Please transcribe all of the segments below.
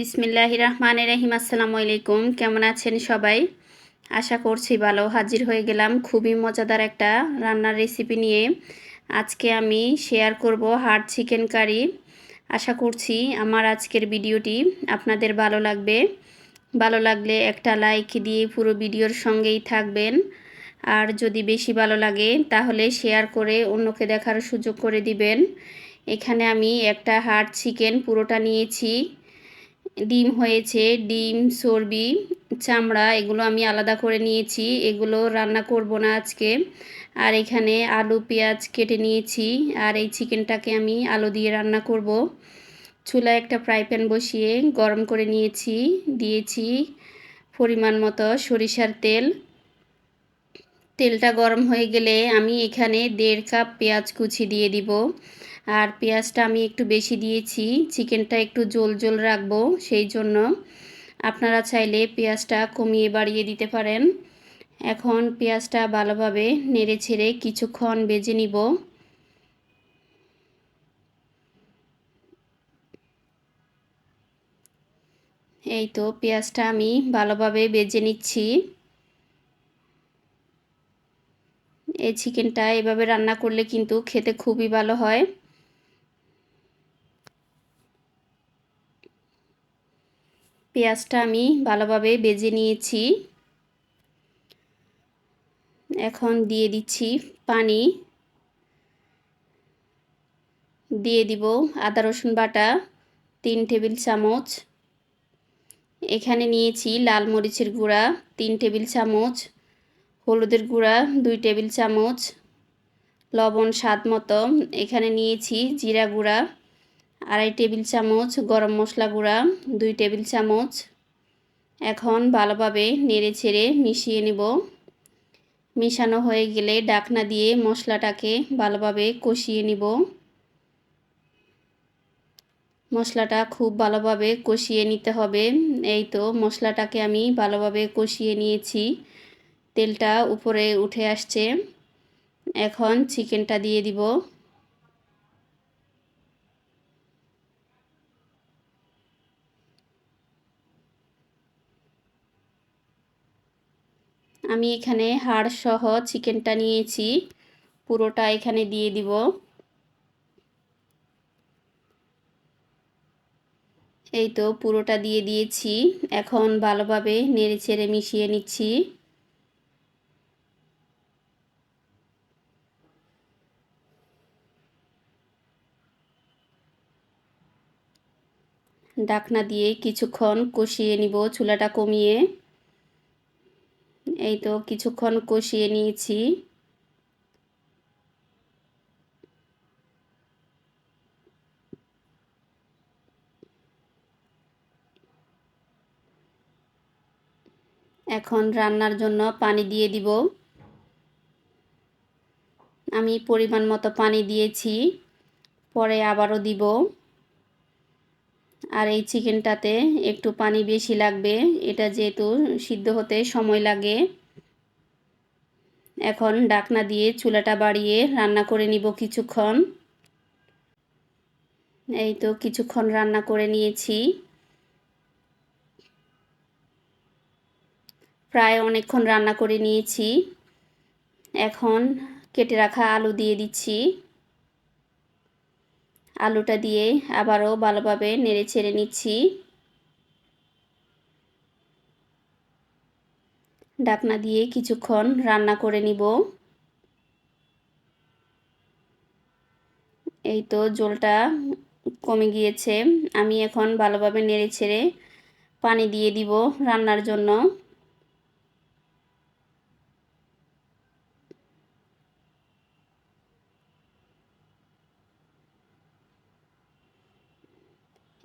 বিসমিল্লাহ রহমান রহিম, আসসালামু আলাইকুম। কেমন আছেন সবাই? আশা করছি ভালো। হাজির হয়ে গেলাম খুবই মজাদার একটা রান্নার রেসিপি নিয়ে। আজকে আমি শেয়ার করব হার্ড চিকেন কারি আশা করছি আমার আজকের ভিডিওটি আপনাদের ভালো লাগবে। ভালো লাগলে একটা লাইক দিয়ে পুরো ভিডিওর সঙ্গেই থাকবেন। আর যদি বেশি ভালো লাগে তাহলে শেয়ার করে অন্যকে দেখার সুযোগ করে দিবেন। এখানে আমি একটা হার্ড চিকেন পুরোটা নিয়েছি। ডিম হয়েছে, ডিম, সর্বি, চামড়া, এগুলো আমি আলাদা করে নিয়েছি। এগুলো রান্না করব না আজকে। আর এখানে আলু, পেঁয়াজ কেটে নিয়েছি। আর এই চিকেনটাকে আমি আলু দিয়ে রান্না করব। চুলায় একটা ফ্রাই প্যান বসিয়ে গরম করে নিয়েছি। দিয়েছি পরিমাণ মতো সরিষার তেল। তেলটা গরম হয়ে গেলে আমি এখানে দেড় কাপ পেঁয়াজ কুচি দিয়ে দিব। আর পেঁয়াজটা আমি একটু বেশি দিয়েছি, চিকেনটা একটু জোল জোল রাখব, সেই জন্য আপনারা চাইলে পেঁয়াজটা কমিয়ে বাড়িয়ে দিতে পারেন। এখন পেঁয়াজটা ভালোভাবে নেড়ে ছেড়ে কিছুক্ষণ বেজে নিব। এই তো পেঁয়াজটা আমি ভালোভাবে বেজে নিচ্ছি। এই চিকেনটা এভাবে রান্না করলে কিন্তু খেতে খুবই ভালো হয়। পেঁয়াজটা আমি ভালোভাবে বেজে নিয়েছি। এখন দিয়ে দিচ্ছি পানি। দিয়ে দিব আদা, রসুন বাটা, তিন টেবিল চামচ। এখানে নিয়েছি লাল মরিচের গুঁড়া, তিন টেবিল চামচ। হলুদের গুঁড়া, দুই টেবিল চামচ, লবণ স্বাদ মতো। এখানে নিয়েছি জিরা গুঁড়া, আড়াই টেবিল চামচ গরম মশলা গুঁড়া, দুই টেবিল চামচ। এখন ভালোভাবে নেড়ে ছেড়ে মিশিয়ে নেব। মিশানো হয়ে গেলে ডাকনা দিয়ে মশলাটাকে ভালোভাবে কষিয়ে নিব। মশলাটা খুব ভালোভাবে কষিয়ে নিতে হবে। এই তো মশলাটাকে আমি ভালোভাবে কষিয়ে নিয়েছি। তেলটা উপরে উঠে আসছে। এখন চিকেনটা দিয়ে দিব। আমি এখানে হাড় সহ চিকেনটা নিয়েছি। পুরোটা এখানে দিয়ে দিব। এই তো পুরোটা দিয়ে দিয়েছি। এখন ভালোভাবে নেড়ে ছেড়ে মিশিয়ে নিচ্ছি। ডাকনা দিয়ে কিছুক্ষণ কষিয়ে নিব, চুলাটা কমিয়ে। এই তো কিছুক্ষণ কষিয়ে নিয়েছি। এখন রান্নার জন্য পানি দিয়ে দিব। আমি পরিমাণ মতো পানি দিয়েছি, পরে আবারও দিব। আর এই চিকেনটাতে একটু পানি বেশি লাগবে। এটা যেহেতু সিদ্ধ হতে সময় লাগে। এখন ডাকনা দিয়ে চুলাটা বাড়িয়ে রান্না করে নিব কিছুক্ষণ। এই তো কিছুক্ষণ রান্না করে নিয়েছি। প্রায় অনেকক্ষণ রান্না করে নিয়েছি। এখন কেটে রাখা আলু দিয়ে দিচ্ছি। আলুটা দিয়ে আবারও ভালোভাবে নেড়ে ছেড়ে নিচ্ছি। ডাকনা দিয়ে কিছুক্ষণ রান্না করে নিব। এই তো জলটা কমে গিয়েছে। আমি এখন ভালোভাবে নেড়ে ছেড়ে পানি দিয়ে দিব রান্নার জন্য।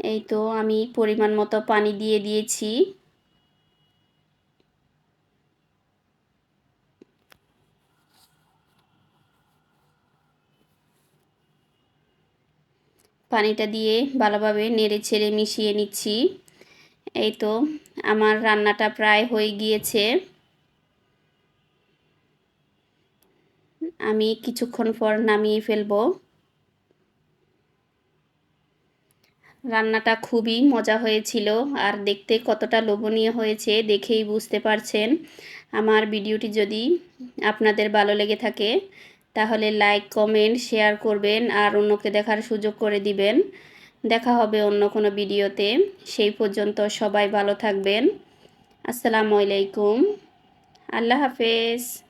এই তো আমি পরিমাণ মতো পানি দিয়ে দিয়েছি। পানিটা দিয়ে ভালোভাবে নেড়ে ছেড়ে মিশিয়ে নিচ্ছি। এই তো আমার রান্নাটা প্রায় হয়ে গিয়েছে। আমি কিছুক্ষণ পর নামিয়ে ফেলব। রান্নাটা খুবই মজা হয়েছিল আর দেখতে কতটা লোভনীয় হয়েছে দেখেই বুঝতে পারছেন। আমার ভিডিওটি যদি আপনাদের ভালো লেগে থাকে, তাহলে লাইক, কমেন্ট, শেয়ার করবেন আর অন্যকে দেখার সুযোগ করে দিবেন। দেখা হবে অন্য কোনো ভিডিওতে। সেই পর্যন্ত সবাই ভালো থাকবেন। আসসালামু আলাইকুম। আল্লাহ হাফেজ।